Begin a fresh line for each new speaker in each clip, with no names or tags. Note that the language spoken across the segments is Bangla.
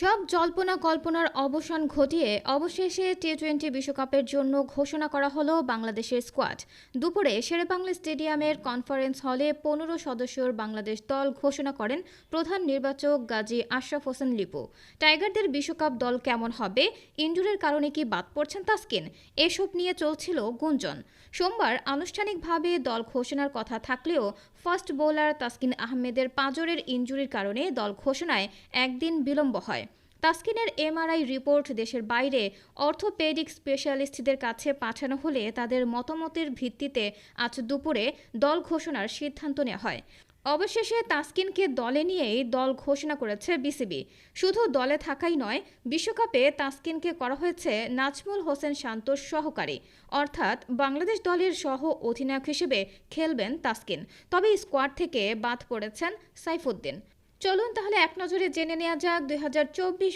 সব জল্পনা কল্পনার অবসান ঘটিয়ে অবশেষে টি টোয়েন্টি বিশ্বকাপের জন্য ঘোষণা করা হলো বাংলাদেশের স্কোয়াড। দুপুরে শেরেবাংলা স্টেডিয়ামের কনফারেন্স হলে পনেরো সদস্যর বাংলাদেশ দল ঘোষণা করেন প্রধান নির্বাচক গাজী আশরাফ হোসেন লিপু। টাইগারদের বিশ্বকাপ দল কেমন হবে? ইনজুরির কারণে কি বাদ পড়ছেন তাসকিন? এসব নিয়ে চলছিল গুঞ্জন। সোমবার আনুষ্ঠানিকভাবে দল ঘোষণার কথা থাকলেও ফাস্ট বোলার তাসকিন আহমেদের পাঁজরের ইনজুরির কারণে দল ঘোষণায় একদিন বিলম্ব হয়। তাসকিনের এমআরআই রিপোর্ট দেশের বাইরে। অর্থোপেডিক স্পেশালিস্টদের কাছে পাঠানো হলে তাদের মতামতের ভিত্তিতে আজ দুপুরে দল ঘোষণার সিদ্ধান্ত নেওয়া হয়। অবশেষে তাসকিনকে দলে নিয়েই দল ঘোষণা করেছে বিসিবি। শুধু দলে থাকাই নয়, বিশ্বকাপে তাসকিনকে করা হয়েছে নাজমুল হোসেন শান্তর সহকারী। অর্থাৎ বাংলাদেশ দলের সহ অধিনায়ক হিসেবে খেলবেন তাসকিন। তবে স্কোয়াড থেকে বাদ পড়েছেন সাইফুদ্দিন। চলুন তাহলে এক নজরে জেনে নেওয়া যাক দুই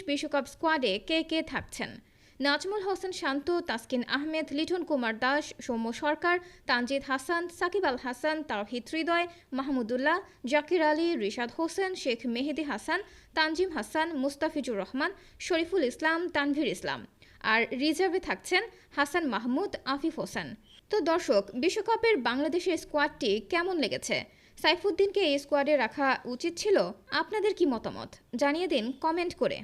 বিশ্বকাপ স্কোয়াডে কে কে থাকছেন। নাজমুল হোসেন শান্ত, তাসকিন আহমেদ, লিটন কুমার দাস, সৌম্য সরকার, তানজিদ হাসান, সাকিব আল হাসান, তাওহিদ হৃদয়, মাহমুদুল্লাহ, জাকির আলী, রিশাদ হোসেন, শেখ মেহেদি হাসান, তানজিম হাসান, মুস্তাফিজুর রহমান, শরীফুল ইসলাম, তানভীর ইসলাম। আর রিজার্ভে থাকছেন হাসান মাহমুদ, আফিফ হোসেন। তো দর্শক, বিশ্বকাপের বাংলাদেশের স্কোয়াডটি কেমন লেগেছে? সাইফুদ্দিনকে এই স্কোয়াডে রাখা উচিত ছিল? আপনাদের কি মতামত? জানিয়ে দিন কমেন্ট করে।